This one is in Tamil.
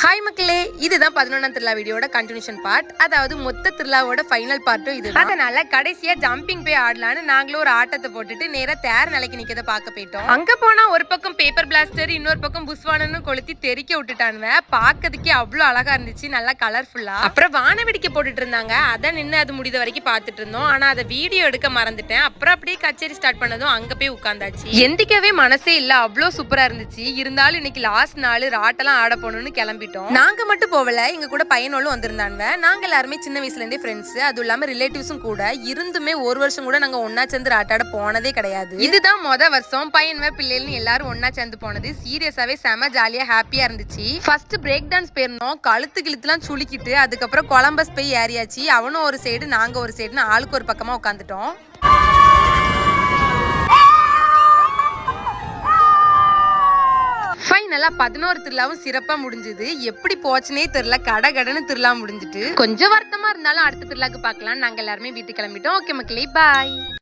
ஹாய் மக்களே இதுதான் பதினொன்றாம் திருவிழா வீடியோட கண்டினியூஷன் பார்ட் அதாவது மொத்த திருவிழாவோட ஃபைனல் பார்ட்டும் இது அதனால கடைசியா ஜம்பிங் போய் ஆடலான்னு நாங்களும் ஒரு ஆட்டத்தை போட்டுட்டு நேரா தேர் நிலைக்கு நிக்கத பார்க்க போயிட்டோம். அங்க போனா ஒரு பக்கம் பேப்பர் பிளாஸ்டர் இன்னொரு பக்கம் புஸ்வானன்னு கொளுத்தி தெறிக்க விட்டுட்டானுவ. பார்க்கறதுக்கே அவ்வளவு அழகா இருந்துச்சு நல்லா கலர்ஃபுல்லா அப்புறம் வான வெடிக்க போட்டுட்டு இருந்தாங்க. அதான் நின்று அது முடித வரைக்கும் பார்த்துட்டு இருந்தோம். ஆனா அதை வீடியோ எடுக்க மறந்துட்டேன். அப்புறம் அப்படியே கச்சேரி ஸ்டார்ட் பண்ணதும் அங்க போய் உட்காந்தாச்சு. எந்திக்கவே மனசே இல்ல. அவ்வளோ சூப்பரா இருந்துச்சு. இருந்தாலும் இன்னைக்கு லாஸ்ட் நாள் ராட்டெல்லாம் ஆட போகணும்னு கிளம்பிட்டோம். நாங்க மட்டும் போகல எங்க கூட பையனோளும் வந்திருந்தாங்க. நாங்க எல்லாருமே சின்ன வயசுல இருந்தே ஃப்ரெண்ட்ஸ் அதுவும் இல்லாம ரிலேட்டிவ்ஸும் கூட. இருந்துமே ஒரு வருஷம் கூட நாங்க ஒன்னா சேர்ந்து ஆட்டாட போனதே கிடையாது. இதுதான் மொத வருஷம். பையன் பிள்ளைகள்னு எல்லாரும் ஒன்னா சேர்ந்து போனது. சீரியஸாவே செம ஜாலியா ஹாப்பியா இருந்துச்சு. ஃபர்ஸ்ட் பிரேக் டான்ஸ் போயிருந்தோம். கழுத்து கிழுத்துலாம் சுளுக்கிட்டு அதுக்கப்புறம் கொலம்பஸ் போய் ஏறியாச்சு. அவனும் ஒரு சைடு நாங்க ஒரு சைடுன்னு ஆளுக்கு ஒரு பக்கமா உட்காந்துட்டோம் ஃபைனலா பதினோரு திருவிழாவும் சிறப்பா முடிஞ்சது. எப்படி போச்சுனே தெரியல. கடை கடன்னு திருவிழா முடிஞ்சிட்டு. கொஞ்சம் வருத்தமா இருந்தாலும் அடுத்த திருவிழாக்கு பார்க்கலாம் நாங்க எல்லாருமே வீட்டுக்கு கிளம்பிட்டோம். ஓகே மக்களே பாய்